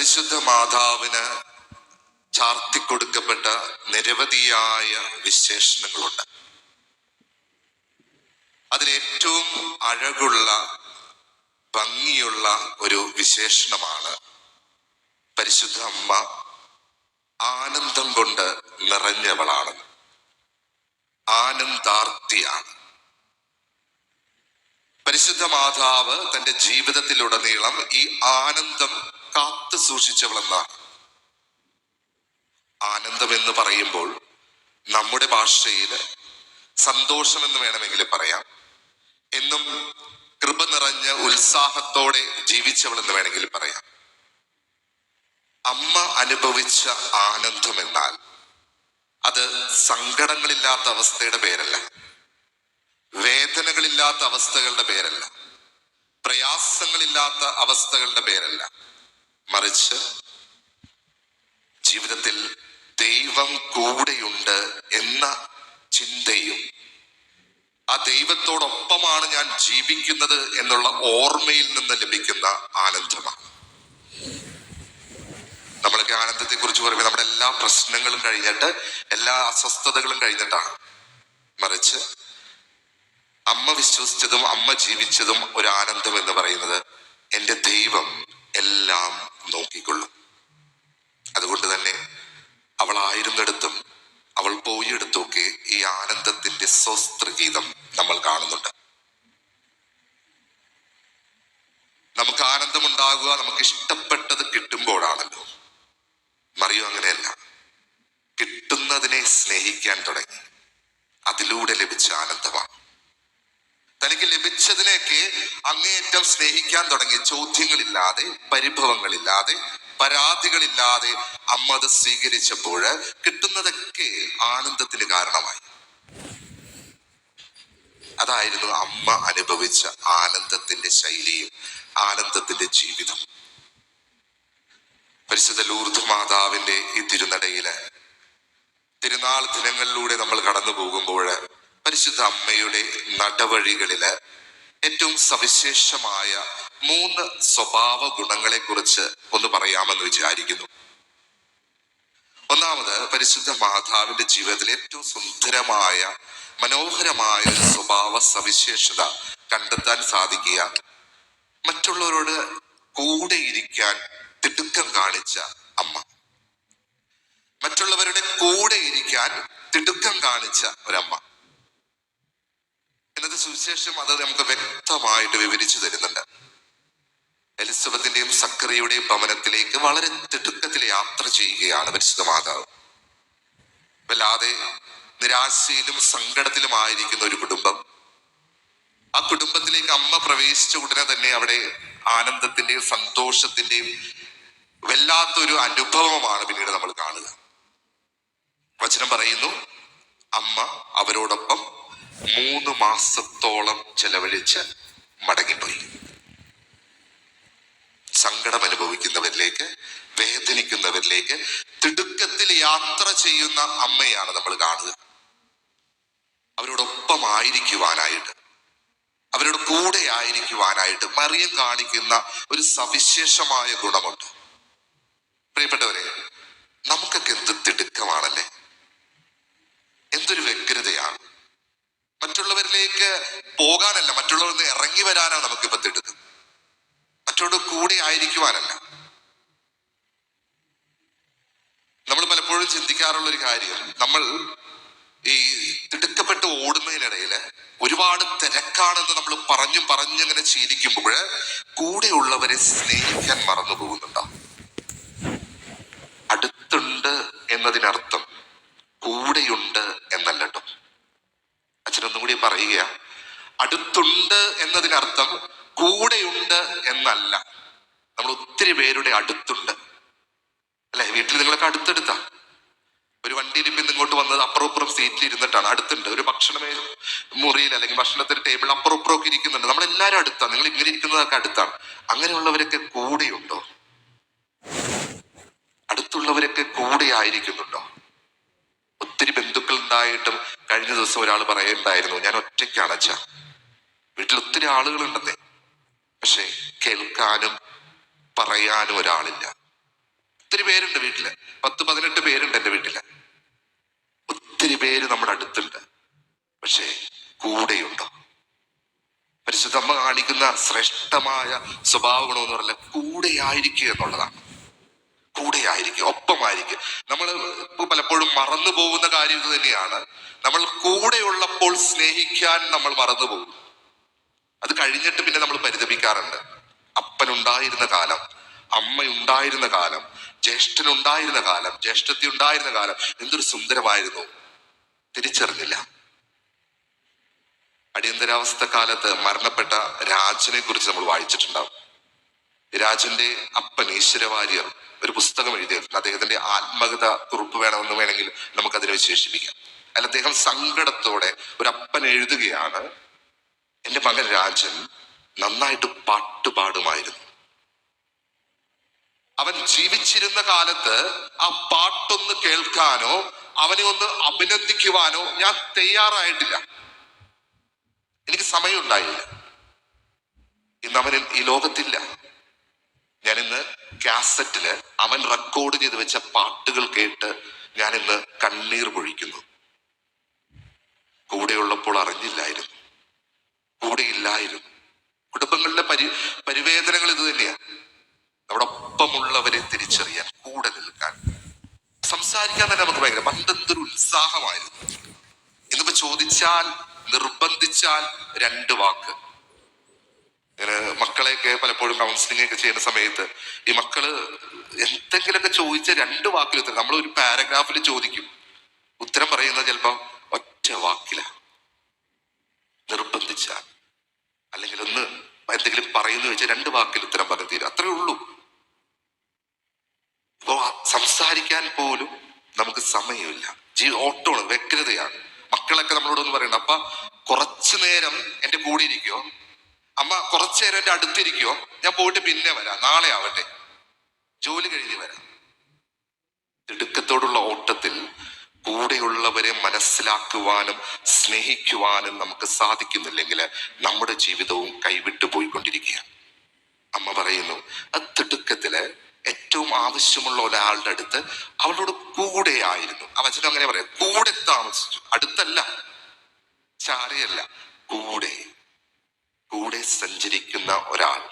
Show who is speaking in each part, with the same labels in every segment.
Speaker 1: പരിശുദ്ധ മാതാവിന് ചാർത്തിക്കൊടുക്കപ്പെട്ട നിരവധിയായ വിശേഷണങ്ങളുണ്ട്. അതിലേറ്റവും അഴകുള്ള ഭംഗിയുള്ള ഒരു വിശേഷണമാണ് പരിശുദ്ധ അമ്മ ആനന്ദം കൊണ്ട് നിറഞ്ഞവളാണ്. ആനന്ദാർത്തിയാണ്. പരിശുദ്ധ മാതാവ് തന്റെ ജീവിതത്തിലുടനീളം ഈ ആനന്ദം കാത്തു സൂക്ഷിച്ചവളെന്നാണ്. ആനന്ദം എന്ന് പറയുമ്പോൾ നമ്മുടെ ഭാഷയിൽ സന്തോഷം എന്ന് വേണമെങ്കിൽ പറയാം. എന്നും കൃപ നിറഞ്ഞ ഉത്സാഹത്തോടെ ജീവിച്ചവളെന്ന് വേണമെങ്കിൽ പറയാം. അമ്മ അനുഭവിച്ച ആനന്ദം എന്നാൽ അത് സങ്കടങ്ങളില്ലാത്ത അവസ്ഥയുടെ പേരല്ല. വേദനകളില്ലാത്ത അവസ്ഥകളുടെ പേരല്ല. പ്രയാസങ്ങളില്ലാത്ത അവസ്ഥകളുടെ പേരല്ല. മറിച്ച് ജീവിതത്തിൽ ദൈവം കൂടെയുണ്ട് എന്ന ചിന്തയും ആ ദൈവത്തോടൊപ്പമാണ് ഞാൻ ജീവിക്കുന്നത് എന്നുള്ള ഓർമ്മയിൽ നിന്ന് ലഭിക്കുന്ന ആനന്ദമാണ്. നമ്മളൊക്കെ ആനന്ദത്തെ കുറിച്ച് പറയുമ്പോൾ നമ്മുടെ എല്ലാ പ്രശ്നങ്ങളും കഴിഞ്ഞിട്ട് എല്ലാ അസ്വസ്ഥതകളും കഴിഞ്ഞിട്ടാണ്. മറിച്ച് അമ്മ വിശ്വസിച്ചതും അമ്മ ജീവിച്ചതും ഒരു ആനന്ദം എന്ന് പറയുന്നത് എന്റെ ദൈവം എല്ലാം നോക്കിക്കൊള്ളും. അതുകൊണ്ട് തന്നെ അവൾ ആയിരുന്നിടത്തും അവൾ പോയിടത്തൊക്കെ ഈ ആനന്ദത്തിന്റെ സ്വസ്ത്രഗീതം നമ്മൾ കാണുന്നുണ്ട്. നമുക്ക് ആനന്ദമുണ്ടാകുക നമുക്ക് ഇഷ്ടപ്പെട്ടത് കിട്ടുമ്പോഴാണല്ലോ. മറിയോ അങ്ങനെയല്ല. കിട്ടുന്നതിനെ സ്നേഹിക്കാൻ തുടങ്ങി. അതിലൂടെ ലഭിച്ച ആനന്ദമാണ്. തനിക്ക് ലഭിച്ചതിലേക്ക് അങ്ങേയറ്റം സ്നേഹിക്കാൻ തുടങ്ങി ചോദ്യങ്ങളില്ലാതെ പരിഭവങ്ങളില്ലാതെ പരാതികളില്ലാതെ അമ്മ അത് സ്വീകരിച്ചപ്പോൾ കിട്ടുന്നതൊക്കെ ആനന്ദത്തിന് കാരണമായി. അതായിരുന്നു അമ്മ അനുഭവിച്ച ആനന്ദത്തിന്റെ ശൈലിയും ആനന്ദത്തിന്റെ ജീവിതം. പരിശുദ്ധ ലൂർദ് മാതാവിന്റെ ഈ തിരുനടയിൽ തിരുനാൾ ദിനങ്ങളിലൂടെ നമ്മൾ കടന്നു പോകുമ്പോൾ പരിശുദ്ധ അമ്മയുടെ നടവഴികളിൽ ഏറ്റവും സവിശേഷമായ മൂന്ന് സ്വഭാവ ഗുണങ്ങളെ കുറിച്ച് ഒന്ന് പറയാമെന്ന് വിചാരിക്കുന്നു. ഒന്നാമത് പരിശുദ്ധ മാതാവിന്റെ ജീവിതത്തിൽ ഏറ്റവും സുന്ദരമായ മനോഹരമായ ഒരു സ്വഭാവ സവിശേഷത കണ്ടെത്താൻ സാധിക്കുക. മറ്റുള്ളവരോട് കൂടെ ഇരിക്കാൻ തിടുക്കം കാണിച്ച അമ്മ. മറ്റുള്ളവരുടെ കൂടെ ഇരിക്കാൻ തിടുക്കം കാണിച്ച ഒരമ്മ. സുവിശേഷം അത് നമുക്ക് വ്യക്തമായിട്ട് വിവരിച്ചു തരുന്നുണ്ട്. എലിസബത്തിന്റെയും സക്കറിയുടെയും ഭവനത്തിലേക്ക് വളരെ തിടുക്കത്തിൽ യാത്ര ചെയ്യുകയാണ് പരിശുദ്ധ മാതാവ്. വല്ലാതെ നിരാശയിലും സങ്കടത്തിലുമായിരിക്കുന്ന ഒരു കുടുംബം. ആ കുടുംബത്തിലേക്ക് അമ്മ പ്രവേശിച്ച ഉടനെ തന്നെ അവിടെ ആനന്ദത്തിന്റെയും സന്തോഷത്തിന്റെയും വല്ലാത്തൊരു അനുഭവമാണ് പിന്നീട് നമ്മൾ കാണുക. വചനം പറയുന്നു അമ്മ അവരോടൊപ്പം മൂന്ന് മാസത്തോളം ചെലവഴിച്ച് മടങ്ങിപ്പോയി. സങ്കടം അനുഭവിക്കുന്നവരിലേക്ക് വേദനിക്കുന്നവരിലേക്ക് തിടുക്കത്തിൽ യാത്ര ചെയ്യുന്ന അമ്മയാണ് നമ്മൾ കാണുക അവരോടൊപ്പം ആയിരിക്കുവാനായിട്ട് അവരോട് കൂടെ ആയിരിക്കുവാനായിട്ട് മറിയം കാണിക്കുന്ന ഒരു സവിശേഷമായ ഗുണമുണ്ട്. പ്രിയപ്പെട്ടവരെ നമുക്കൊക്കെ എന്ത് തിടുക്കമാണല്ലേ? എന്തൊരു വ്യഗ്രതയാണ്. മറ്റുള്ളവരിലേക്ക് പോകാനല്ല മറ്റുള്ളവരിൽ നിന്ന് ഇറങ്ങി വരാനാണ് നമുക്കിപ്പോ തിടുക്കം മറ്റുള്ളവരുടെ കൂടെ ആയിരിക്കുവാനല്ല. നമ്മൾ പലപ്പോഴും ചിന്തിക്കാറുള്ള ഒരു കാര്യം നമ്മൾ ഈ തിടുക്കപ്പെട്ട് ഓടുന്നതിനിടയിൽ ഒരുപാട് തിരക്കാണെന്ന് നമ്മൾ പറഞ്ഞു പറഞ്ഞങ്ങനെ ശീലിക്കുമ്പോൾ കൂടെയുള്ളവരെ സ്നേഹിക്കാൻ മറന്നു പോകുന്നുണ്ടോ? അടുത്തുണ്ട് എന്നതിനർത്ഥം കൂടെയുണ്ട് അച്ഛനൊന്നും കൂടി പറയുക അടുത്തുണ്ട് എന്നതിനർത്ഥം കൂടെയുണ്ട് എന്നല്ല. നമ്മൾ ഒത്തിരി പേരുടെ അടുത്തുണ്ട്. അല്ലെ? വീട്ടിൽ നിങ്ങളൊക്കെ അടുത്തെടുത്താ. ഒരു വണ്ടിയിൽ ഇപ്പം ഇങ്ങോട്ട് വന്നത് അപ്പുറപ്പുറം സീറ്റിൽ ഇരുന്നിട്ടാണ്. അടുത്തുണ്ട്. ഒരു ഭക്ഷണമേ മുറിയിൽ അല്ലെങ്കിൽ ഭക്ഷണത്തിന്റെ ടേബിൾ അപ്പുറപ്പുറമൊക്കെ ഇരിക്കുന്നുണ്ട്. നമ്മളെല്ലാവരും അടുത്താണ് നിങ്ങൾ ഇങ്ങനെ ഇരിക്കുന്നതൊക്കെ അടുത്താണ്. അങ്ങനെയുള്ളവരൊക്കെ കൂടെയുണ്ടോ? അടുത്തുള്ളവരൊക്കെ കൂടെ ആയിരിക്കുന്നുണ്ടോ? ഉണ്ടായിട്ടും കഴിഞ്ഞ ദിവസം ഒരാൾ പറയുന്നുണ്ടായിരുന്നു ഞാൻ ഒറ്റയ്ക്കാണ് അച്ഛ. വീട്ടിൽ ഒത്തിരി ആളുകളുണ്ടെന്നേ. പക്ഷെ കേൾക്കാനും പറയാനും ഒരാളില്ല. ഒത്തിരി പേരുണ്ട് വീട്ടിൽ. പത്ത് പതിനെട്ട് പേരുണ്ട് എന്റെ വീട്ടിൽ. ഒത്തിരി പേര് നമ്മുടെ അടുത്തുണ്ട്. പക്ഷേ കൂടെയുണ്ടോ? പരിശുദ്ധമ്മ കാണിക്കുന്ന ശ്രേഷ്ഠമായ സ്വഭാവ ഗുണമെന്ന് പറഞ്ഞാൽ കൂടെയായിരിക്കുക എന്നുള്ളതാണ്. കൂടെയായിരിക്കും ഒപ്പമായിരിക്കും. നമ്മൾ പലപ്പോഴും മറന്നു പോകുന്ന കാര്യം തന്നെയാണ്. നമ്മൾ കൂടെയുള്ളപ്പോൾ സ്നേഹിക്കാൻ നമ്മൾ മറന്നു പോകും. അത് കഴിഞ്ഞിട്ട് പിന്നെ നമ്മൾ പരിതപിക്കാറുണ്ട്. അപ്പനുണ്ടായിരുന്ന കാലം അമ്മയുണ്ടായിരുന്ന കാലം ജ്യേഷ്ഠനുണ്ടായിരുന്ന കാലം ജ്യേഷ്ഠത്തി ഉണ്ടായിരുന്ന കാലം എന്തൊരു സുന്ദരമായിരുന്നു. തിരിച്ചറിഞ്ഞില്ല. അടിയന്തരാവസ്ഥ കാലത്ത് മരണപ്പെട്ട രാജനെ കുറിച്ച് നമ്മൾ വായിച്ചിട്ടുണ്ടാവും. രാജന്റെ അപ്പൻ ഈശ്വരവാര്യർ. ഒരു പുസ്തകം എഴുതിയിട്ടുണ്ട് അദ്ദേഹത്തിന്റെ ആത്മകഥ കുറിപ്പ് വേണമെന്ന് വേണമെങ്കിൽ നമുക്കതിനെ വിശേഷിപ്പിക്കാം. അല്ല അദ്ദേഹം സങ്കടത്തോടെ ഒരു അപ്പൻ എഴുതുകയാണ് എന്റെ മകൻ രാജൻ നന്നായിട്ട് പാട്ട് പാടുമായിരുന്നു. അവൻ ജീവിച്ചിരുന്ന കാലത്ത് ആ പാട്ടൊന്ന് കേൾക്കാനോ അവനെ ഒന്ന് അഭിനന്ദിക്കുവാനോ ഞാൻ തയ്യാറായിട്ടില്ല. എനിക്ക് സമയമുണ്ടായില്ല. ഇന്ന് അവൻ ഈ ലോകത്തില്ല. ഞാൻ ഇന്ന് കാസറ്റിൽ അവൻ റെക്കോർഡ് ചെയ്ത് വെച്ച പാട്ടുകൾ കേട്ട് ഞാൻ ഇന്ന് കണ്ണീർ പൊഴിക്കുന്നു. കൂടെയുള്ളപ്പോൾ അറിഞ്ഞില്ലായിരുന്നു. കൂടെയില്ലായിരുന്നു. കുടുംബങ്ങളിലെ പരി പരിവേദനകൾ ഇത് തന്നെയാണ് നമ്മുടെ ഒപ്പമുള്ളവരെ തിരിച്ചറിയാൻ കൂടെ നിൽക്കാൻ. സംസാരിക്കാൻ തന്നെ നമുക്ക് ഭയങ്കര പണ്ടെന്തൊരു ഉത്സാഹമായിരുന്നു. ഇന്നിപ്പോ ചോദിച്ചാൽ നിർബന്ധിച്ചാൽ രണ്ട് വാക്ക്. മക്കളെയൊക്കെ പലപ്പോഴും കൗൺസിലിംഗ് ഒക്കെ ചെയ്യുന്ന സമയത്ത് ഈ മക്കൾ എന്തെങ്കിലുമൊക്കെ ചോദിച്ച രണ്ട് വാക്കിൽ ഉത്തരം നമ്മൾ ഒരു പാരഗ്രാഫിൽ ചോദിക്കും. ഉത്തരം പറയുന്നത് ചിലപ്പോ ഒറ്റ വാക്കില. നിർബന്ധിച്ച. അല്ലെങ്കിൽ ഒന്ന് എന്തെങ്കിലും പറയുന്നു വെച്ചാൽ രണ്ട് വാക്കിൽ ഉത്തരം പറഞ്ഞു തീരും. അത്രേ ഉള്ളൂ. അപ്പോ സംസാരിക്കാൻ പോലും നമുക്ക് സമയമില്ല. ജീ ഓട്ടോണ് വ്യഗ്രതയാണ്. മക്കളൊക്കെ നമ്മളോടൊന്ന് പറയണം അപ്പൊ കുറച്ചു നേരം എന്റെ കൂടെ ഇരിക്കോ. അമ്മ കുറച്ചു നേരം എന്റെ അടുത്തിരിക്കുമോ ഞാൻ പോയിട്ട് പിന്നെ വരാം. നാളെ ആവട്ടെ. ജോലി കഴിഞ്ഞ് വരാം. തിടുക്കത്തോടുള്ള ഓട്ടത്തിൽ കൂടെയുള്ളവരെ മനസ്സിലാക്കുവാനും സ്നേഹിക്കുവാനും നമുക്ക് സാധിക്കുന്നില്ലെങ്കിൽ നമ്മുടെ ജീവിതവും കൈവിട്ടു പോയിക്കൊണ്ടിരിക്കുകയാണ്. അമ്മ പറയുന്നു ആ തിടുക്കത്തിൽ ഏറ്റവും ആവശ്യമുള്ള ഒരാളുടെ അടുത്ത് അവളോട് കൂടെ ആയിരുന്നു. ആ വചനം അങ്ങനെ പറയാം കൂടെ താമസിച്ചു. അടുത്തല്ല. ചാരയല്ല. കൂടെ കൂടെ സഞ്ചരിക്കുന്ന ഒരാൾ.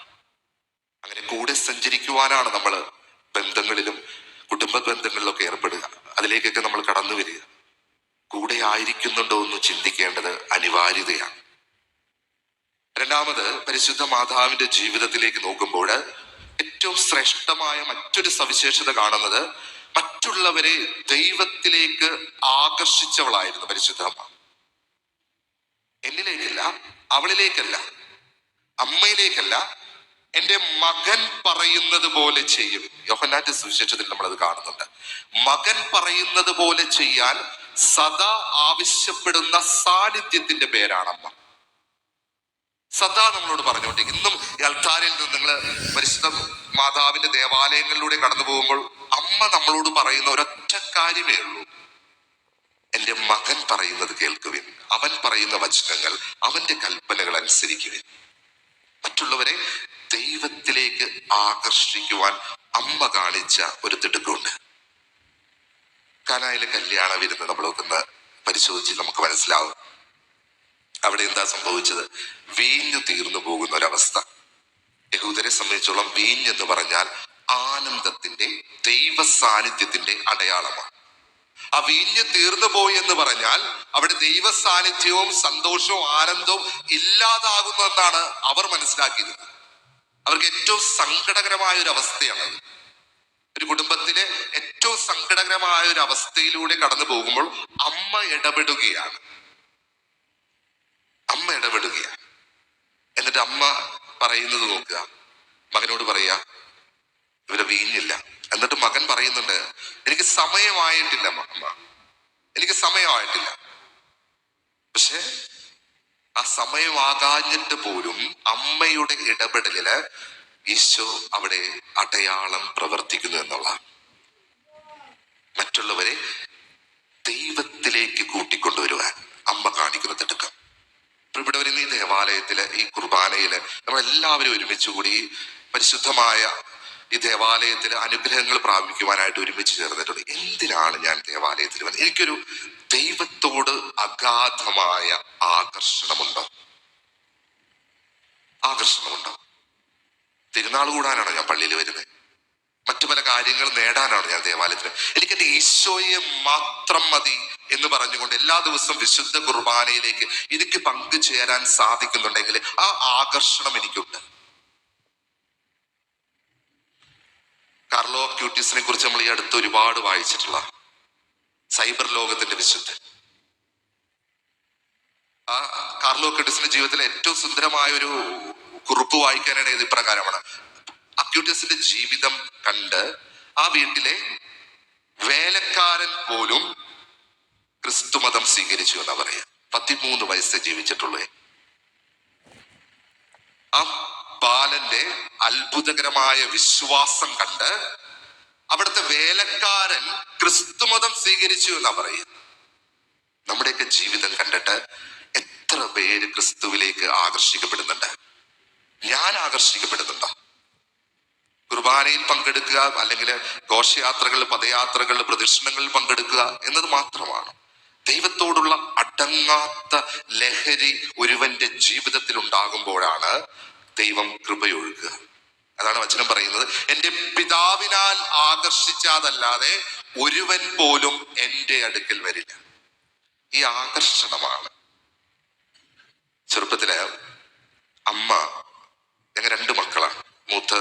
Speaker 1: അങ്ങനെ കൂടെ സഞ്ചരിക്കുവാനാണ് നമ്മൾ ബന്ധങ്ങളിലും കുടുംബ ബന്ധങ്ങളിലൊക്കെ ഏർപ്പെടുക. അതിലേക്കൊക്കെ നമ്മൾ കടന്നു വരിക. കൂടെ ആയിരിക്കുന്നുണ്ടോ എന്ന് ചിന്തിക്കേണ്ടത് അനിവാര്യതയാണ്. രണ്ടാമത് പരിശുദ്ധ മാതാവിന്റെ ജീവിതത്തിലേക്ക് നോക്കുമ്പോൾ ഏറ്റവും ശ്രേഷ്ഠമായ മറ്റൊരു സവിശേഷത കാണുന്നത് മറ്റുള്ളവരെ ദൈവത്തിലേക്ക് ആകർഷിച്ചവളായിരുന്നു പരിശുദ്ധ അമ്മ. എന്നിലേക്കല്ല അവളിലേക്കല്ല. അമ്മയിലേക്കല്ല എന്റെ മകൻ പറയുന്നത് പോലെ ചെയ്യും. യോഹന്നാന്റെ സുവിശേഷത്തിൽ നമ്മൾ അത് കാണുന്നുണ്ട്. മകൻ പറയുന്നത് പോലെ ചെയ്യാൻ സദാ ആവശ്യപ്പെടുന്ന സാന്നിധ്യത്തിന്റെ പേരാണ് അമ്മ സദാ നമ്മളോട് പറഞ്ഞോട്ടെ ഇന്നും അൽത്താരിൽ നിന്ന് നിങ്ങൾ പരിശുദ്ധ മാതാവിന്റെ ദേവാലയങ്ങളിലൂടെ കടന്നു പോകുമ്പോൾ അമ്മ നമ്മളോട് പറയുന്ന ഒരൊറ്റ കാര്യമേ ഉള്ളൂ. എന്റെ മകൻ പറയുന്നത് കേൾക്കുവിൻ. അവൻ പറയുന്ന വചനങ്ങൾ അവന്റെ കൽപ്പനകൾ അനുസരിക്കുവിൻ. മറ്റുള്ളവരെ ദൈവത്തിലേക്ക് ആകർഷിക്കുവാൻ അമ്മ കാണിച്ച ഒരു തിടുക്കമുണ്ട് കാനായിലെ കല്യാണ വിരുന്ന് നമ്മളൊക്കെ ഒന്ന് പരിശോധിച്ച് നമുക്ക് മനസ്സിലാവും. അവിടെ എന്താ സംഭവിച്ചത്? വീഞ്ഞു തീർന്നു പോകുന്ന ഒരവസ്ഥ. യഹൂദരെ സംബന്ധിച്ചോളം വീഞ്ഞെന്ന് പറഞ്ഞാൽ ആനന്ദത്തിന്റെ ദൈവ സാന്നിധ്യത്തിന്റെ അടയാളമാണ്. ആ വീഞ്ഞ് തീർന്നു പോയി എന്ന് പറഞ്ഞാൽ അവിടെ ദൈവ സാന്നിധ്യവും സന്തോഷവും ആനന്ദവും ഇല്ലാതാകുന്നു എന്നാണ് അവർ മനസ്സിലാക്കിയത്. അവർക്ക് ഏറ്റവും സങ്കടകരമായ ഒരു അവസ്ഥയാണത് ഒരു കുടുംബത്തിലെ ഏറ്റവും സങ്കടകരമായ ഒരു അവസ്ഥയിലൂടെ കടന്നു പോകുമ്പോൾ അമ്മ ഇടപെടുകയാണ്. അമ്മ ഇടപെടുകയാണ്. എന്നിട്ട് അമ്മ പറയുന്നത് നോക്കുക. മകനോട് പറയാ ഇവരെ വീഞ്ഞില്ല. എന്നിട്ട് മകൻ പറയുന്നുണ്ട് എനിക്ക് സമയമായിട്ടില്ല അമ്മ. എനിക്ക് സമയമായിട്ടില്ല പക്ഷെ ആ സമയമാകാഞ്ഞിട്ട് പോലും അമ്മയുടെ ഇടപെടലിൽ ഈശോ അവിടെ അടയാളം പ്രവർത്തിക്കുന്നു എന്നുള്ള മറ്റുള്ളവരെ ദൈവത്തിലേക്ക് കൂട്ടിക്കൊണ്ടുവരുവാൻ അമ്മ കാണിക്കുന്ന തിടുക്കം ഇവിടെ വരുന്ന ഈ ദേവാലയത്തിൽ ഈ കുർബാനയിൽ നമ്മൾ എല്ലാവരും ഒരുമിച്ച് കൂടി പരിശുദ്ധമായ ഈ ദേവാലയത്തിൽ അനുഗ്രഹങ്ങൾ പ്രാപിക്കുവാനായിട്ട് ഒരുമിച്ച് ചേർന്നിട്ടുണ്ട്. എന്തിനാണ് ഞാൻ ദേവാലയത്തിൽ വന്നത്? എനിക്കൊരു ദൈവത്തോട് അഗാധമായ ആകർഷണമുണ്ടോ? ആകർഷണമുണ്ടോ? തിരുനാൾ കൂടാനാണ് ഞാൻ പള്ളിയിൽ വരുന്നത്? മറ്റു പല കാര്യങ്ങൾ നേടാനാണ് ഞാൻ ദേവാലയത്തിൽ എനിക്ക് എന്റെ ഈശോയെ മാത്രം മതി എന്ന് പറഞ്ഞുകൊണ്ട് എല്ലാ ദിവസവും വിശുദ്ധ കുർബാനയിലേക്ക് എനിക്ക് പങ്കുചേരാൻ സാധിക്കുന്നുണ്ടെങ്കിൽ ആ ആകർഷണം എനിക്കുണ്ട്. കാർലോ ക്യൂട്ടിസിനെ കുറിച്ച് നമ്മൾ ഈ അടുത്ത് ഒരുപാട് വായിച്ചിട്ടുള്ള സൈബർ ലോകത്തിന്റെ വിശുദ്ധൻ. ആ കാർലോ ക്യൂട്ടിസിന്റെ ജീവിതത്തിലെ ഏറ്റവും സുന്ദരമായ ഒരു കുറിപ്പ് വായിക്കാനിടയത് ഇപ്രകാരമാണ്. അക്യൂട്ടീസിന്റെ ജീവിതം കണ്ട് ആ വീട്ടിലെ വേലക്കാരൻ പോലും ക്രിസ്തുമതം സ്വീകരിച്ചു എന്നാ പറയാ പത്തിമൂന്ന് വയസ്സ് ജീവിച്ചിട്ടുള്ളേ. ആ ബാലന്റെ അത്ഭുതകരമായ വിശ്വാസം കണ്ട് അവിടുത്തെ വേലക്കാരൻ ക്രിസ്തുമതം സ്വീകരിച്ചു എന്നാ പറയുന്നത് നമ്മുടെയൊക്കെ ജീവിതം കണ്ടിട്ട് എത്ര പേര് ക്രിസ്തുവിലേക്ക് ആകർഷിക്കപ്പെടുന്നുണ്ട്? ഞാൻ ആകർഷിക്കപ്പെടുന്നുണ്ടോ? കുർബാനയിൽ പങ്കെടുക്കുക അല്ലെങ്കിൽ ഘോഷയാത്രകൾ പദയാത്രകൾ പ്രദർശനങ്ങളിൽ പങ്കെടുക്കുക എന്നത് മാത്രമാണ്. ദൈവത്തോടുള്ള അടങ്ങാത്ത ലഹരി ഒരുവന്റെ ജീവിതത്തിൽ ഉണ്ടാകുമ്പോഴാണ് ദൈവം കൃപയൊഴുക്കുക അതാണ് വചനം പറയുന്നത്. എന്റെ പിതാവിനാൽ ആകർഷിച്ചാതല്ലാതെ ഒരുവൻ പോലും എന്റെ അടുക്കൽ വരില്ല. ഈ ആകർഷണമാണ്. ചെറുപ്പത്തിൽ അമ്മ ഞങ്ങൾ രണ്ട് മക്കളാണ്. മൂത്ത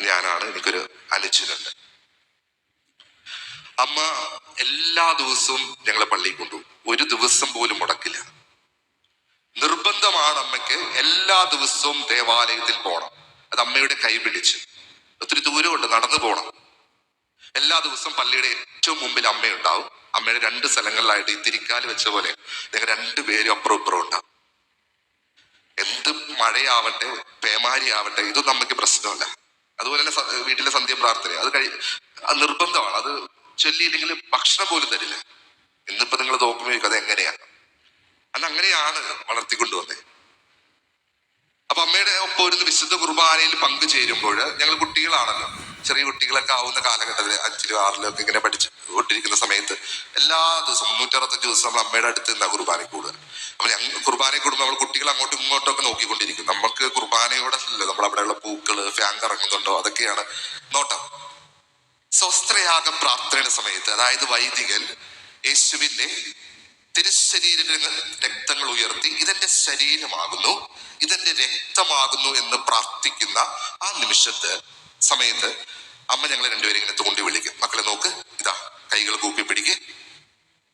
Speaker 1: ഞാനാണ് എനിക്കൊരു അനുജനുണ്ട് അമ്മ എല്ലാ ദിവസവും ഞങ്ങളെ പള്ളിയിൽ കൊണ്ടുപോകും. ഒരു ദിവസം പോലും മുടക്കില്ല. നിർബന്ധമാണ് അമ്മയ്ക്ക് എല്ലാ ദിവസവും ദേവാലയത്തിൽ പോകണം അത് അമ്മയുടെ കൈ പിടിച്ച്. ഒത്തിരി ദൂരമുണ്ട് നടന്നു പോകണം എല്ലാ ദിവസവും പള്ളിയുടെ ഏറ്റവും മുമ്പിൽ അമ്മയുണ്ടാവും. അമ്മയുടെ രണ്ട് സ്ഥലങ്ങളിലായിട്ട് ഈ തിരിക്കാൽ വെച്ച പോലെ ഞങ്ങൾ രണ്ടുപേരും അപ്പുറം ഇപ്പുറം ഉണ്ടാവും. എന്ത് മഴയാവട്ടെ പേമാരി ആവട്ടെ ഇതൊന്നും നമുക്ക് പ്രശ്നമല്ല. അതുപോലെ തന്നെ വീട്ടിലെ സന്ധ്യ പ്രാർത്ഥന. അത് കഴി നിർബന്ധമാണ്. അത് ചൊല്ലിയില്ലെങ്കിൽ ഭക്ഷണം പോലും തരില്ല. ഇന്നിപ്പോ നിങ്ങൾ നോക്കുമ്പോൾ അത് എങ്ങനെയാണ് അന്ന് അങ്ങനെയാണ് വളർത്തിക്കൊണ്ടുവന്നത്. അപ്പൊ അമ്മയുടെ ഒപ്പം ഒരു വിശുദ്ധ കുർബാനയിൽ പങ്കുചേരുമ്പോൾ ഞങ്ങൾ കുട്ടികളാണല്ലോ. ചെറിയ കുട്ടികളൊക്കെ ആവുന്ന കാലഘട്ടത്തിൽ അഞ്ചിലും ആറിലും ഒക്കെ ഇങ്ങനെ പഠിച്ചു കൊണ്ടിരിക്കുന്ന സമയത്ത് എല്ലാ ദിവസവും മുന്നൂറ്ററുപത്തഞ്ച് ദിവസം നമ്മൾ അമ്മയുടെ അടുത്ത് നിന്നാ കുർബാന കൂടുക. അപ്പൊ ഞങ്ങൾ കുർബാന കൂടുമ്പോൾ നമ്മൾ കുട്ടികൾ അങ്ങോട്ടും ഇങ്ങോട്ടും ഒക്കെ നോക്കിക്കൊണ്ടിരിക്കും. നമുക്ക് കുർബാനയോടെ അല്ലല്ലോ നമ്മൾ അവിടെയുള്ള പൂക്കൾ ഫാൻ ഇറങ്ങുന്നുണ്ടോ അതൊക്കെയാണ് നോട്ടം. സ്വസ്ത്രയാഗം പ്രാർത്ഥനയുടെ സമയത്ത് അതായത് വൈദികൻ യേശുവിന്റെ തിരുശരീര രക്തങ്ങൾ ഉയർത്തി ഇതെന്റെ ശരീരമാകുന്നു ഇതെന്റെ രക്തമാകുന്നു എന്ന് പ്രാർത്ഥിക്കുന്ന ആ നിമിഷത്ത് സമയത്ത് അമ്മ ഞങ്ങളെ രണ്ടുപേരും ഇങ്ങനെ തോണ്ടി വിളിക്കും. മക്കളെ നോക്ക് ഇതാ കൈകൾ കൂപ്പി പിടിക്ക്.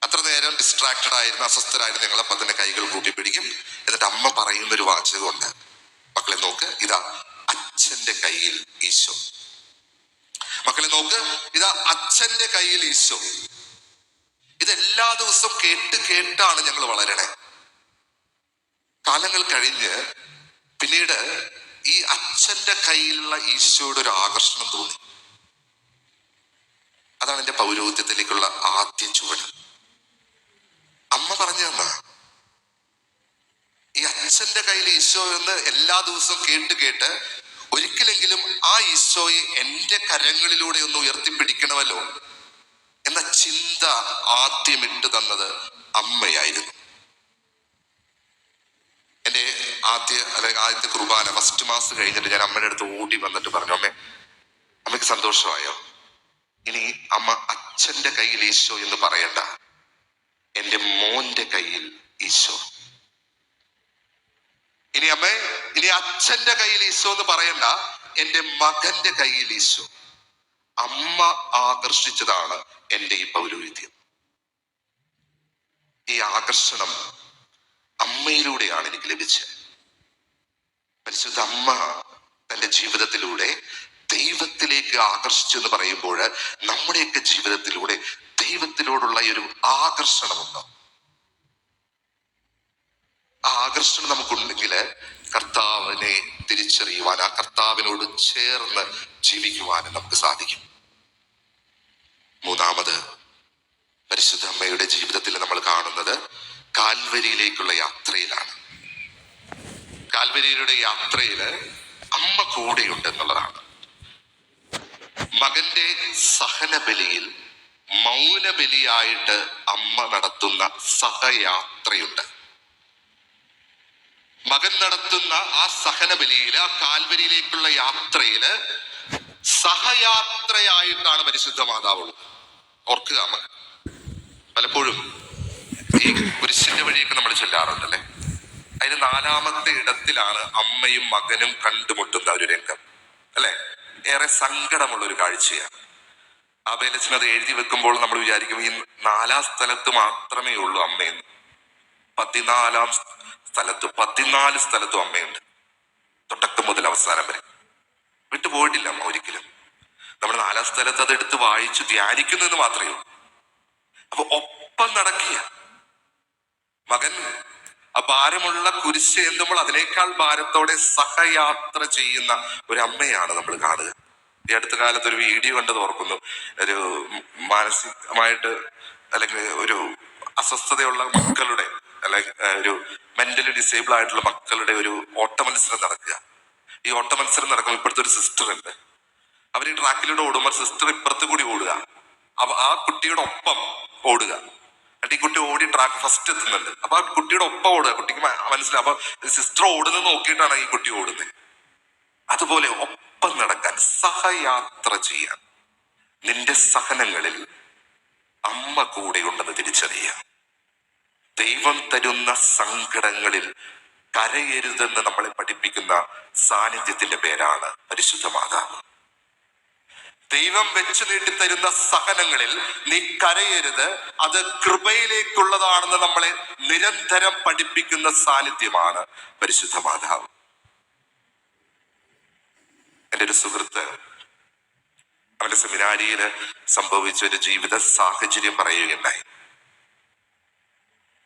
Speaker 1: അത്ര നേരം ഡിസ്ട്രാക്റ്റഡ് ആയിരുന്ന അസ്വസ്ഥരായിരുന്നു ഞങ്ങൾ അപ്പം തന്നെ കൈകൾ കൂട്ടി പിടിക്കും. എന്നിട്ട് അമ്മ പറയുന്ന ഒരു വാചകമുണ്ട് മക്കളെ നോക്ക് ഇതാ അച്ഛന്റെ കയ്യിൽ ഈശോ. മക്കളെ നോക്ക് ഇതാ അച്ഛന്റെ കയ്യിൽ ഈശോ. ഇതെല്ലാ ദിവസവും കേട്ട് കേട്ടാണ് ഞങ്ങൾ വളരണേ. കാലങ്ങൾ കഴിഞ്ഞ് പിന്നീട് ഈ അച്ഛന്റെ കയ്യിലുള്ള ഈശോയുടെ ഒരു ആകർഷണം തോന്നി. അതാണ് എന്റെ പൗരോഹിത്യത്തിലേക്കുള്ള ആദ്യ ചുവട്. അമ്മ പറഞ്ഞു തന്ന ഈ അച്ഛന്റെ കയ്യിൽ ഈശോ എന്ന് എല്ലാ ദിവസവും കേട്ട് കേട്ട് ഒരിക്കലെങ്കിലും ആ ഈശോയെ എന്റെ കരങ്ങളിലൂടെ ഒന്ന് ഉയർത്തിപ്പിടിക്കണമല്ലോ. എന്ന ചിന്ത ആദ്യം ഇട്ടു തന്നത് അമ്മയായിരുന്നു. എന്റെ ആദ്യ അല്ലെങ്കിൽ ആദ്യത്തെ കുർബാന ഫസ്റ്റ് മാസ് കഴിഞ്ഞിട്ട് ഞാൻ അമ്മയുടെ അടുത്ത് ഓടി വന്നിട്ട് പറഞ്ഞു അമ്മേ അമ്മയ്ക്ക് സന്തോഷമായോ? ഇനി അമ്മ അച്ഛന്റെ കയ്യിൽ ഈശോ എന്ന് പറയണ്ട. എന്റെ മോന്റെ കയ്യിൽ ഈശോ. ഇനി അമ്മ ഇനി അച്ഛന്റെ കയ്യിൽ ഈശോ എന്ന് പറയണ്ട. എന്റെ മകന്റെ കയ്യിൽ ഈശോ. അമ്മ ആകർഷിച്ചതാണ് എന്റെ ഈ പൗരോഹിത്യം. ഈ ആകർഷണം അമ്മയിലൂടെയാണ് എനിക്ക് ലഭിച്ചത്. പരിശുദ്ധ അമ്മ തന്റെ ജീവിതത്തിലൂടെ ദൈവത്തിലേക്ക് ആകർഷിച്ചു എന്ന് പറയുമ്പോൾ നമ്മുടെയൊക്കെ ജീവിതത്തിലൂടെ ദൈവത്തിനോടുള്ള ഒരു ആകർഷണമുണ്ടോ? ആ ആകർഷണം നമുക്കുണ്ടെങ്കിൽ കർത്താവിനെ തിരിച്ചറിയുവാൻ ആ കർത്താവിനോട് ചേർന്ന് ജീവിക്കുവാനും നമുക്ക് സാധിക്കും. മൂന്നാമത് പരിശുദ്ധ അമ്മയുടെ ജീവിതത്തിൽ നമ്മൾ കാണുന്നത് കാൽവരിയിലേക്കുള്ള യാത്രയിലാണ്. കാൽവരിയുടെ യാത്രയിൽ അമ്മ കൂടെയുണ്ട് എന്നുള്ളതാണ്. മകന്റെ സഹന ബലിയിൽ മൗനബലിയായിട്ട് അമ്മ നടത്തുന്ന സഹയാത്രയുണ്ട്. മകൻ നടത്തുന്ന ആ സഹന ബലിയിൽ ആ കാൽവരിയിലേക്കുള്ള യാത്രയിൽ സഹയാത്രയായിട്ടാണ് പരിശുദ്ധ മാതാവുള്ളത്. ഓർക്കുക അമ്മ പലപ്പോഴും ഈ കുരിശിന്റെ വഴിയൊക്കെ നമ്മൾ ചെല്ലാറുണ്ടല്ലേ? അതിന് നാലാമത്തെ ഇടത്തിലാണ് അമ്മയും മകനും കണ്ടുമുട്ടുന്ന ഒരു രംഗം. അല്ലെ? ഏറെ സങ്കടമുള്ള ഒരു കാഴ്ചയാണ്. ആബേലച്ചൻ അത് എഴുതി വെക്കുമ്പോൾ നമ്മൾ വിചാരിക്കും ഈ നാലാം സ്ഥലത്ത് മാത്രമേ ഉള്ളൂ അമ്മയെന്ന്. പതിനാലാം സ്ഥലത്ത് പതിനാല് സ്ഥലത്തും അമ്മയുണ്ട്. തുടക്കം മുതൽ അവസാനം വരെ. വിട്ടുപോയിട്ടില്ല അമ്മ ഒരിക്കലും. നമ്മൾ നാലാം സ്ഥലത്ത് അത് എടുത്ത് വായിച്ച് ധ്യാനിക്കുന്നു എന്ന് മാത്രമേ ഉള്ളൂ. അപ്പൊ ഒപ്പം നടക്കുക. മകൻ ആ ഭാരമുള്ള കുരിശ് എന്തുമ്പോൾ അതിനേക്കാൾ ഭാരത്തോടെ സഹയാത്ര ചെയ്യുന്ന ഒരു അമ്മയാണ് നമ്മൾ കാണുക. ഈ അടുത്ത കാലത്ത് ഒരു വീഡിയോ കണ്ടത് ഓർക്കുന്നു. ഒരു മാനസികമായിട്ട് അല്ലെങ്കിൽ ഒരു അസ്വസ്ഥതയുള്ള മക്കളുടെ അല്ലെങ്കിൽ ഒരു മെന്റലി ഡിസേബിൾ ആയിട്ടുള്ള മക്കളുടെ ഒരു ഓട്ട മത്സരം നടക്കുക. ഈ ഓട്ട മത്സരം നടക്കുമ്പോൾ ഇപ്പോഴത്തെ ഒരു സിസ്റ്റർ ഉണ്ട്. അവർ ഈ ട്രാക്കിലൂടെ ഓടുമ്പോൾ സിസ്റ്റർ ഇപ്പുറത്ത് കൂടി ഓടുക. അപ്പൊ ആ കുട്ടിയുടെ ഒപ്പം ഓടുക. ഈ കുട്ടി ഓടി ട്രാക്ക് ഫസ്റ്റ് എത്തുന്നുണ്ട്. അപ്പൊ ആ കുട്ടിയുടെ ഒപ്പം ഓടുക. കുട്ടിക്ക് മനസ്സിലാ മനസ്സിലാവും അപ്പൊ സിസ്റ്റർ ഓടുന്നത് നോക്കിയിട്ടാണ് ഈ കുട്ടി ഓടുന്നത്. അതുപോലെ ഒപ്പം നടക്കാൻ സഹയാത്ര ചെയ്യാൻ. നിന്റെ സഹനങ്ങളിൽ അമ്മ കൂടെ ഉണ്ടെന്ന് തിരിച്ചറിയാം. ദൈവം തരുന്ന സങ്കടങ്ങളിൽ കരയരുതെന്ന് നമ്മളെ പഠിപ്പിക്കുന്ന സാന്നിധ്യത്തിന്റെ പേരാണ് പരിശുദ്ധ മാതാവ്. ദൈവം വെച്ചു നീട്ടിത്തരുന്ന സഹനങ്ങളിൽ നീ കരയരുത്. അത് കൃപയിലേക്കുള്ളതാണെന്ന് നമ്മളെ നിരന്തരം പഠിപ്പിക്കുന്ന സാന്നിധ്യമാണ് പരിശുദ്ധ മാതാവ്. എന്റെ ഒരു സുഹൃത്ത് അവന്റെ സെമിനാരിയിൽ സംഭവിച്ച ഒരു ജീവിത സാഹചര്യം പറയുകയുണ്ടായി.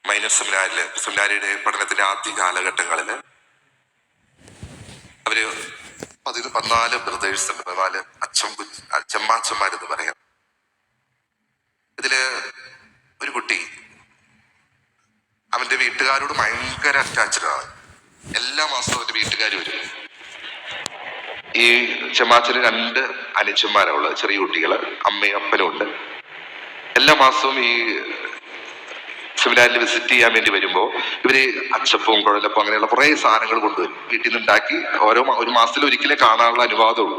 Speaker 1: മൈനർ സെമിനാരിൽ സെമിനാരിയുടെ പഠനത്തിന്റെ ആദ്യ കാലഘട്ടങ്ങളിൽ അവർ പതിന് പതിനാല് ബ്രദേഴ്സ് ഉണ്ട് പതിനാല് അച്ഛൻ അച്ഛമ്മാച്ചന്മാരെന്ന് പറയാം. ഇതിൽ ഒരു കുട്ടി അവന്റെ വീട്ടുകാരോട് ഭയങ്കര അറ്റാച്ച്ഡ് ആണ്. എല്ലാ മാസവും അവന്റെ വീട്ടുകാർ വരും. ഈ ചെമ്മാച്ചന് രണ്ട് അനുജന്മാരാ ഉള്ളത് ചെറിയ കുട്ടികൾ അമ്മയും അപ്പനും ഉണ്ട് എല്ലാ മാസവും ഈ സെമിനാരിൽ വിസിറ്റ് ചെയ്യാൻ വേണ്ടി വരുമ്പോൾ ഇവർ അച്ചപ്പവും കുഴലപ്പം അങ്ങനെയുള്ള കുറേ സാധനങ്ങൾ കൊണ്ടുവരും. വീട്ടിൽ നിന്ന് ഉണ്ടാക്കി ഓരോ ഒരു മാസത്തിൽ ഒരിക്കലേ കാണാനുള്ള അനുവാദമുള്ളൂ.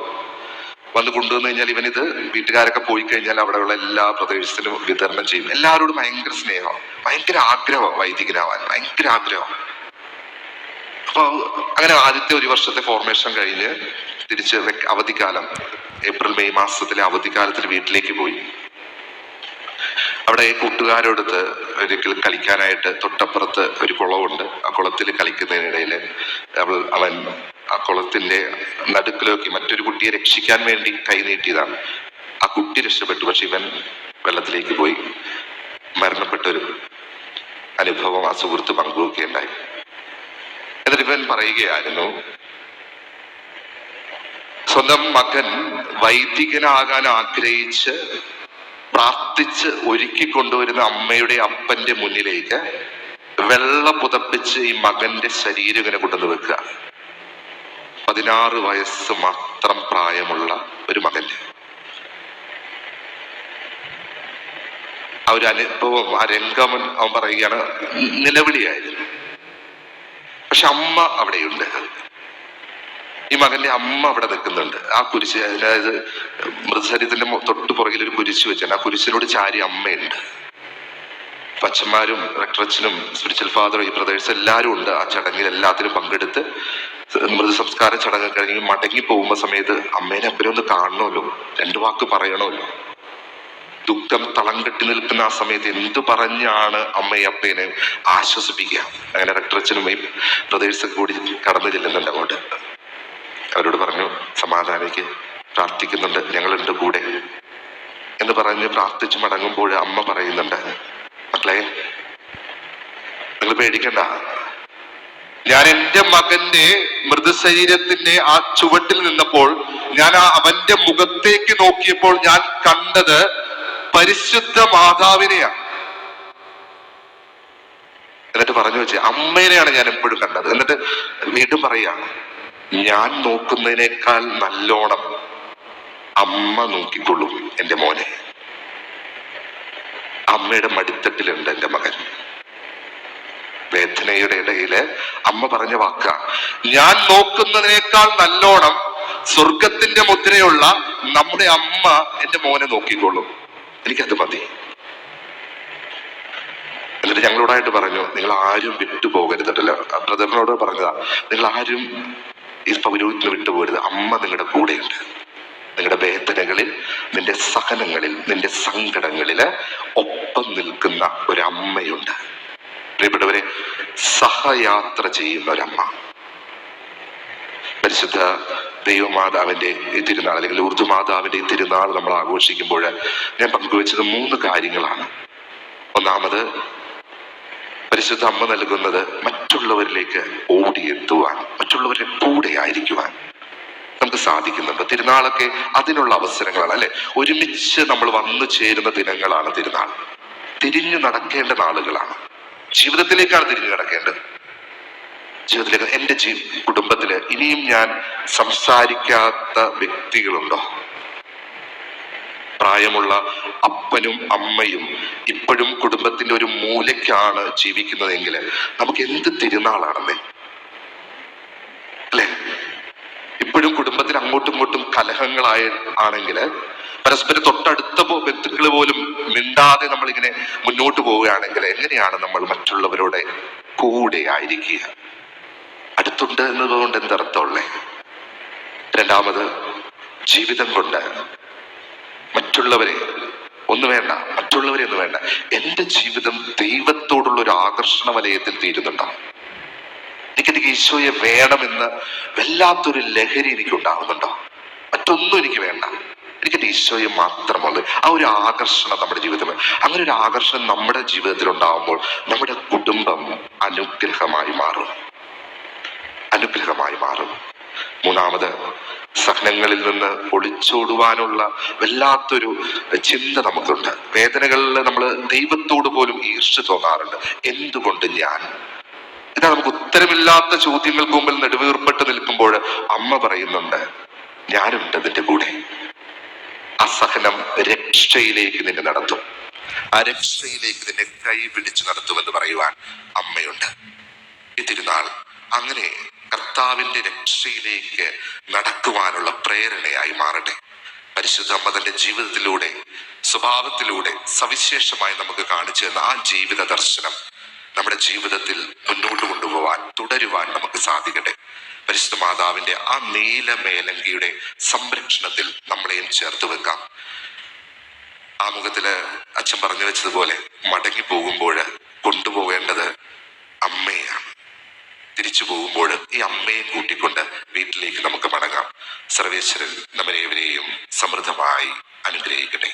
Speaker 1: വന്ന് കൊണ്ടുവന്നു കഴിഞ്ഞാൽ ഇവനിത് വീട്ടുകാരൊക്കെ പോയി കഴിഞ്ഞാൽ അവിടെയുള്ള എല്ലാ പ്രദേശത്തിലും വിതരണം ചെയ്യും. എല്ലാവരോടും ഭയങ്കര സ്നേഹം ഭയങ്കര ആഗ്രഹം വൈദികനാവാൻ. ഭയങ്കര ആഗ്രഹം അപ്പൊ അങ്ങനെ ആദ്യത്തെ ഒരു വർഷത്തെ ഫോർമേഷൻ കഴിഞ്ഞ് തിരിച്ച് അവധിക്കാലം ഏപ്രിൽ മെയ് മാസത്തിലെ അവധിക്കാലത്തിൽ വീട്ടിലേക്ക് പോയി. അവിടെ കൂട്ടുകാരോടത്ത് ഒരിക്കൽ കളിക്കാനായിട്ട് തൊട്ടപ്പുറത്ത് ഒരു കുളമുണ്ട് ആ കുളത്തിൽ കളിക്കുന്നതിനിടയിൽ അവൾ അവൻ ആ കുളത്തിന്റെ നടുക്കിലേക്ക് മറ്റൊരു കുട്ടിയെ രക്ഷിക്കാൻ വേണ്ടി കൈ നീട്ടിയതാണ്. ആ കുട്ടി രക്ഷപ്പെട്ടു പക്ഷെ ഇവൻ വെള്ളത്തിലേക്ക് പോയി. മരണപ്പെട്ടൊരു അനുഭവം ആ സുഹൃത്ത് പങ്കുവെക്കുകയുണ്ടായി. എന്നിട്ട് ഇവൻ പറയുകയായിരുന്നു സ്വന്തം മകൻ വൈദികനാകാൻ ആഗ്രഹിച്ച് പ്രാർത്ഥിച്ച് ഒരുക്കി കൊണ്ടുവരുന്ന അമ്മയുടെ അപ്പന്റെ മുന്നിലേക്ക് വെള്ള പുതപ്പിച്ച് ഈ മകന്റെ ശരീരം ഇങ്ങനെ കൊണ്ടുവന്ന് വെക്കുക. പതിനാറ് വയസ്സ് മാത്രം പ്രായമുള്ള ഒരു മകൻ ആ ഒരു അനുഭവം ആ രംഗം അവൻ പറയുകയാണ് നിലവിളിയായിരുന്നു. പക്ഷെ അമ്മ അവിടെയുണ്ട്. ഈ മകന്റെ അമ്മ അവിടെ നിൽക്കുന്നുണ്ട്. ആ കുരിശ് അതായത് മൃതശരീരത്തിന്റെ തൊട്ട് പുറകിൽ ഒരു കുരിശ് വെച്ചാണ്. ആ കുരിശിനോട് ചാരി അമ്മയുണ്ട്. പച്ചന്മാരും റെക്ടറച്ചനും സ്പിരിച്വൽ ഫാദറും ഈ ബ്രദേഴ്സ് എല്ലാവരും ഉണ്ട്. ആ ചടങ്ങിൽ എല്ലാത്തിനും പങ്കെടുത്ത് മൃതസംസ്കാര ചടങ്ങ് കഴിഞ്ഞ് മടങ്ങി പോകുന്ന സമയത്ത് അമ്മേനെ അപ്പനെ ഒന്ന് കാണണമല്ലോ. രണ്ടു വാക്ക് പറയണമല്ലോ. ദുഃഖം തളം കെട്ടി നിൽക്കുന്ന ആ സമയത്ത് എന്തു പറഞ്ഞാണ് അമ്മയെ അപ്പേനെ ആശ്വസിപ്പിക്കുക? അങ്ങനെ റെക്ടറച്ചനും ഈ ബ്രദേഴ്സ് കൂടി കടന്നു ചെല്ലുന്നുണ്ട് അങ്ങോട്ട്. അവരോട് പറഞ്ഞു സമാധാനിക്ക് പ്രാർത്ഥിക്കുന്നുണ്ട് ഞങ്ങളുണ്ട് കൂടെ. എന്ന് പറഞ്ഞ് പ്രാർത്ഥിച്ച് മടങ്ങുമ്പോൾ അമ്മ പറയുന്നുണ്ട് മക്കളെ നിങ്ങൾ പേടിക്കണ്ട. ഞാൻ എന്റെ മകന്റെ മൃതശരീരത്തിന്റെ ആ ചുവട്ടിൽ നിന്നപ്പോൾ ഞാൻ ആ അവന്റെ മുഖത്തേക്ക് നോക്കിയപ്പോൾ ഞാൻ കണ്ടത് പരിശുദ്ധ മാതാവിനെയാണ് എന്നിട്ട് പറഞ്ഞു വെച്ചേ അമ്മേനെയാണ് ഞാൻ എപ്പോഴും കണ്ടത്. എന്നിട്ട് വീണ്ടും പറയാണ് ഞാൻ നോക്കുന്നതിനേക്കാൾ നല്ലോണം അമ്മ നോക്കിക്കൊള്ളും എന്റെ മോനെ. അമ്മയുടെ മടിത്തട്ടിലുണ്ട് എന്റെ മകൻ. വേദനയുടെ ഇടയിൽ അമ്മ പറഞ്ഞ വാക്ക ഞാൻ നോക്കുന്നതിനേക്കാൾ നല്ലോണം സ്വർഗത്തിന്റെ മുദ്രയുള്ള നമ്മുടെ അമ്മ എന്റെ മോനെ നോക്കിക്കൊള്ളും. എനിക്കത് മതി. എന്നിട്ട് ഞങ്ങളോടായിട്ട് പറഞ്ഞു നിങ്ങൾ ആരും വിട്ടുപോകരുതല്ലോ ബ്രദറിനോട് പറഞ്ഞതാ നിങ്ങൾ ആരും ഈ പൗരോഹിത്തിന് വിട്ടുപോരുത്. അമ്മ നിങ്ങളുടെ കൂടെയുണ്ട്. നിങ്ങളുടെ വേദനകളിൽ നിന്റെ സഹനങ്ങളിൽ നിന്റെ സങ്കടങ്ങളിൽ ഒപ്പം നിൽക്കുന്ന ഒരമ്മയുണ്ട്. പ്രിയപ്പെട്ടവരെ സഹയാത്ര ചെയ്യുന്ന ഒരമ്മ. പരിശുദ്ധ ദൈവമാതാവിന്റെ തിരുനാൾ അല്ലെങ്കിൽ ഉറുദു മാതാവിന്റെ ഈ തിരുനാൾ നമ്മൾ ആഘോഷിക്കുമ്പോൾ ഞാൻ പങ്കുവച്ചത് മൂന്ന് കാര്യങ്ങളാണ്. ഒന്നാമത് പരിശുദ്ധ അമ്മ നൽകുന്നത് മറ്റുള്ളവരിലേക്ക് ഓടിയെത്തുവാൻ മറ്റുള്ളവരുടെ കൂടെ ആയിരിക്കുവാൻ നമുക്ക് സാധിക്കുന്നുണ്ട്. തിരുനാളൊക്കെ അതിനുള്ള അവസരങ്ങളാണ് അല്ലെ? ഒരുമിച്ച് നമ്മൾ വന്നു ചേരുന്ന ദിനങ്ങളാണ് തിരുനാൾ. തിരിഞ്ഞു നടക്കേണ്ട നാളുകളാണ്. ജീവിതത്തിലേക്കാണ് തിരിഞ്ഞു നടക്കേണ്ടത്. ജീവിതത്തിലേക്ക് എന്റെ ജീ കുടുംബത്തിൽ ഇനിയും ഞാൻ സംസാരിക്കാത്ത വ്യക്തികളുണ്ടോ? പ്രായമുള്ള അപ്പനും അമ്മയും ഇപ്പോഴും കുടുംബത്തിന്റെ ഒരു മൂലയ്ക്കാണ് ജീവിക്കുന്നതെങ്കിൽ നമുക്ക് എന്ത് തിരുനാളാണെന്നേ? അല്ലേ? ഇപ്പോഴും കുടുംബത്തിൽ അങ്ങോട്ടും ഇങ്ങോട്ടും കലഹങ്ങളായ ആണെങ്കിൽ പരസ്പരം തൊട്ടടുത്ത ബന്ധുക്കൾ പോലും മിണ്ടാതെ നമ്മളിങ്ങനെ മുന്നോട്ട് പോവുകയാണെങ്കിൽ എങ്ങനെയാണ് നമ്മൾ മറ്റുള്ളവരുടെ കൂടെ ആയിരിക്കുക? അടുത്തുണ്ട് എന്നതുകൊണ്ട് എന്തർത്ഥമുള്ളേ രണ്ടാമത് ജീവിതം കൊണ്ട് മറ്റുള്ളവരെ ഒന്ന് വേണ്ട മറ്റുള്ളവരെ ഒന്ന് വേണ്ട. എന്റെ ജീവിതം ദൈവത്തോടുള്ള ഒരു ആകർഷണ വലയത്തിൽ തീരുന്നുണ്ടോ? എനിക്കെനിക്ക് ഈശോയെ വേണമെന്ന് വല്ലാത്തൊരു ലഹരി എനിക്ക് ഉണ്ടാവുന്നുണ്ടോ മറ്റൊന്നും എനിക്ക് വേണ്ട. എനിക്ക് ഈശോയെ മാത്രമുള്ളൂ. ആ ഒരു ആകർഷണം നമ്മുടെ ജീവിതത്തിൽ. അങ്ങനെ ഒരു ആകർഷണം നമ്മുടെ ജീവിതത്തിൽ ഉണ്ടാവുമ്പോൾ നമ്മുടെ കുടുംബം അനുഗ്രഹമായി മാറും. അനുഗ്രഹമായി മാറും. മൂന്നാമത് സഹനങ്ങളിൽ നിന്ന് ഒളിച്ചോടുവാനുള്ള വല്ലാത്തൊരു ചിന്ത നമുക്കുണ്ട്. വേദനകളിൽ നമ്മൾ ദൈവത്തോട് പോലും ഈർഷ്യ തോന്നാറുണ്ട്. എന്തുകൊണ്ട് ഞാൻ? ഇതാ നമുക്ക് ഉത്തരമില്ലാത്ത ചോദ്യങ്ങൾക്ക് മുമ്പിൽ നെടുവീർപ്പെട്ട് നിൽക്കുമ്പോൾ അമ്മ പറയുന്നുണ്ട് ഞാനുണ്ട് നിന്റെ കൂടെ. ആ സഹനം രക്ഷയിലേക്ക് നിന്നെ നടത്തും. ആ രക്ഷയിലേക്ക് നിന്നെ കൈ പിടിച്ച് നടത്തുമെന്ന് പറയുവാൻ അമ്മയുണ്ട്. ഈ തിരുനാൾ അങ്ങനെ കർത്താവിന്റെ രക്ഷയിലേക്ക് നടക്കുവാനുള്ള പ്രേരണയായി മാറട്ടെ. പരിശുദ്ധ അമ്മതന്റെ ജീവിതത്തിലൂടെ സ്വഭാവത്തിലൂടെ സവിശേഷമായി നമുക്ക് കാണിച്ചു തന്ന ആ ജീവിത ദർശനം നമ്മുടെ ജീവിതത്തിൽ മുന്നോട്ട് കൊണ്ടുപോവാൻ തുടരുവാൻ നമുക്ക് സാധിക്കട്ടെ. പരിശുദ്ധ മാതാവിന്റെ ആ നീല മേലങ്കിയുടെ സംരക്ഷണത്തിൽ നമ്മളെയും ചേർത്ത് വെക്കാം. ആ മുഖത്തിൽ അച്ഛൻ പറഞ്ഞു വെച്ചതുപോലെ മടങ്ങി പോകുമ്പോൾ കൊണ്ടുപോകേണ്ടത് അമ്മയാണ്. തിരിച്ചു പോകുമ്പോൾ ഈ അമ്മയെ കൂട്ടിക്കൊണ്ട് വീട്ടിലേക്ക് നമുക്ക് മടങ്ങാം. സർവേശ്വരൻ നമ്മളേവരെയും സമൃദ്ധമായി അനുഗ്രഹിക്കട്ടെ.